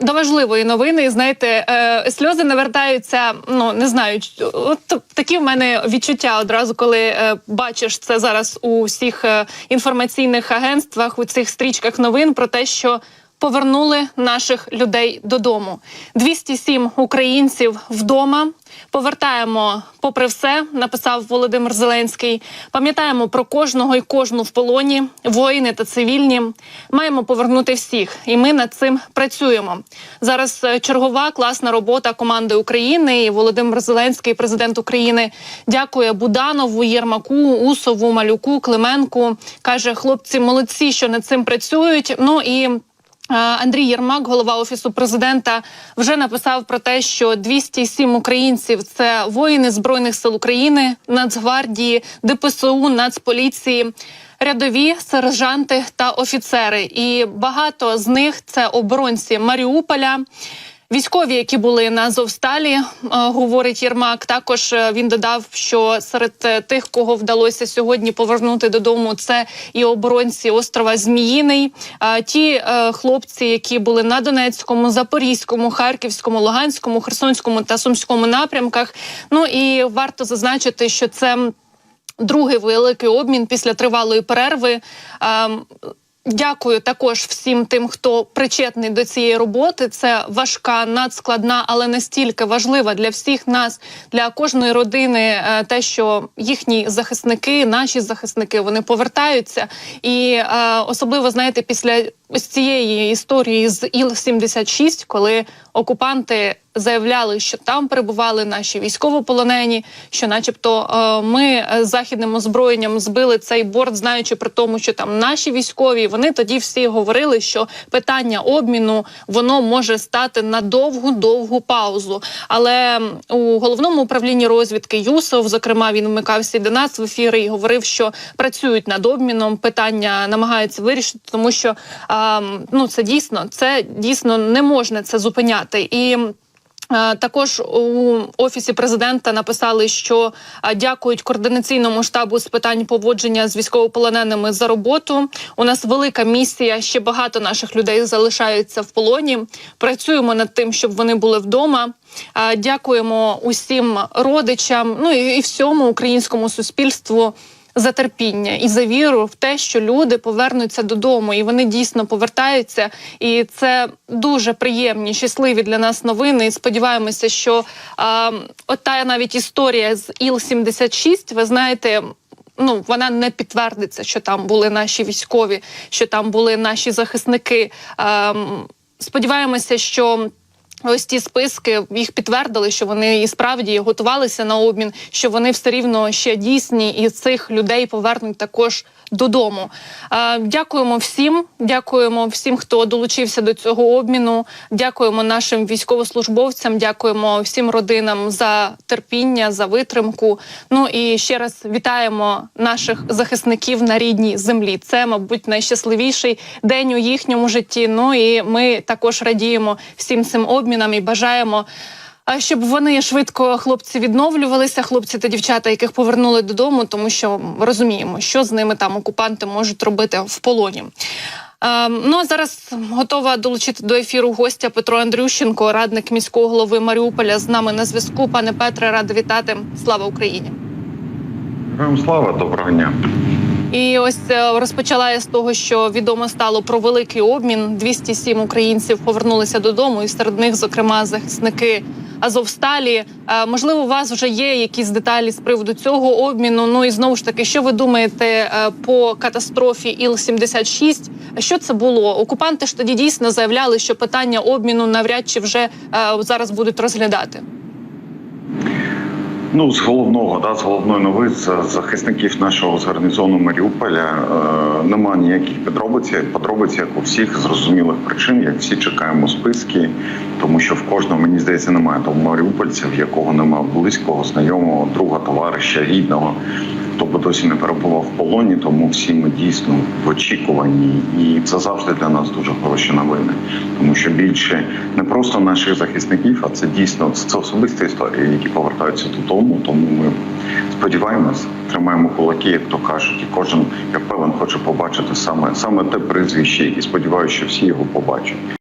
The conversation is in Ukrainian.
До важливої новини, знаєте, е, сльози навертаються. Ну не знаю, от такі в мене відчуття одразу, коли е, бачиш це зараз у всіх е, інформаційних агентствах, у цих стрічках новин про те, що повернули наших людей додому. 207 українців вдома. Повертаємо, попри все, написав Володимир Зеленський. Пам'ятаємо про кожного і кожну в полоні, воїни та цивільні. Маємо повернути всіх, і ми над цим працюємо. Зараз е, чергова класна робота команди України. І Володимир Зеленський, президент України, дякує Буданову, Єрмаку, Усову, Малюку, Клименку. каже, хлопці молодці, що над цим працюють. Ну і Андрій Єрмак, голова офісу президента, вже написав про те, що 207 українців це воїни збройних сил України, Нацгвардії, ДПСУ, Нацполіції. Рядові сержанти та офіцери, і багато з них це оборонці Маріуполя. Військові, які були на Азовсталі, е, говорить Єрмак. Також е, він додав, що серед е, тих, кого вдалося сьогодні повернути додому, це і оборонці острова Зміїний. Ті хлопці, які були на Донецькому, Запорізькому, Харківському, Луганському, Херсонському та Сумському напрямках. Ну і варто зазначити, що це другий великий обмін після тривалої перерви. Дякую також всім тим, хто причетний до цієї роботи. Це важка, надскладна, але настільки важлива для всіх нас, для кожної родини, е, те, що їхні захисники, наші захисники, вони повертаються. І е, особливо знаєте, після ось цієї історії з іл 76 коли окупанти заявляли, що там перебували наші військовополонені, що, начебто, е, ми е, з західним озброєнням збили цей борт, знаючи при тому, що там наші військові. Вони тоді всі говорили, що питання обміну воно може стати на довгу довгу паузу. Але у головному управлінні розвідки ЮСОВ, зокрема, він вмикався до нас в ефіри і говорив, що працюють над обміном. Питання намагаються вирішити, тому що ну це дійсно це дійсно не можна це зупиняти і. Е, Також у офісі президента написали, що е, дякують координаційному штабу з питань поводження з військовополоненими за роботу. У нас велика місія. Ще багато наших людей залишаються в полоні. Працюємо над тим, щоб вони були вдома. Е, Дякуємо усім родичам, ну і і всьому українському суспільству за терпіння і за віру в те, що люди повернуться додому, і вони дійсно повертаються. І це дуже приємні, щасливі для нас новини. І сподіваємося, що а, от та навіть історія з іл 76 ви знаєте. Ну, вона не підтвердиться, що там були наші військові, що там були наші захисники. Ем, сподіваємося, що Ось ті списки їх підтвердили, що вони і справді готувалися на обмін, що вони все рівно ще дійсні, і цих людей повернуть також додому. Дякуємо всім, дякуємо всім, хто долучився до цього обміну. Дякуємо нашим військовослужбовцям, дякуємо всім родинам за терпіння, за витримку. Ну і ще раз вітаємо наших захисників на рідній землі. Це, мабуть, найщасливіший день у їхньому житті. Ну і ми також радіємо всім цим обмінам і бажаємо. а, Щоб вони швидко хлопці відновлювалися, хлопці та дівчата, яких повернули додому, тому що розуміємо, що з ними там окупанти можуть робити в полоні. Ем, ну а зараз готова долучити до ефіру гостя Петро Андрющенко, радник міського голови Маріуполя. З нами на зв'язку. Пане Петре, рада вітати. Слава Україні! Героям слава, доброго дня. І ось е, розпочала я з того, що відомо стало про великий обмін. 207 українців повернулися додому, і серед них, зокрема, захисники Азовсталі. Е, Можливо, у вас вже є якісь деталі з приводу цього обміну. Ну і знову ж таки, що ви думаєте е, по катастрофі Іл-76? Що це було? Окупанти ж тоді дійсно заявляли, що питання обміну навряд чи вже зараз будуть розглядати. Ну, з головного, да, з головної новини з захисників нашого з гарнізону Маріуполя е, нема ніяких подробиць, подробиць, як у всіх зрозумілих причин, як всі чекаємо списки, тому що в кожного, мені здається, немає того маріупольця, в якого немає близького, знайомого, друга, товариша, рідного, хто би досі не перебував в полоні, тому всі ми дійсно в очікуванні, і це завжди для нас дуже хороші новини, тому що більше не просто наших захисників, а це дійсно це особисті історії, які повертаються додому. Тому ми сподіваємось, тримаємо кулаки, як то кажуть, і кожен я певен хоче побачити саме саме те прізвище, і сподіваюся, що всі його побачать.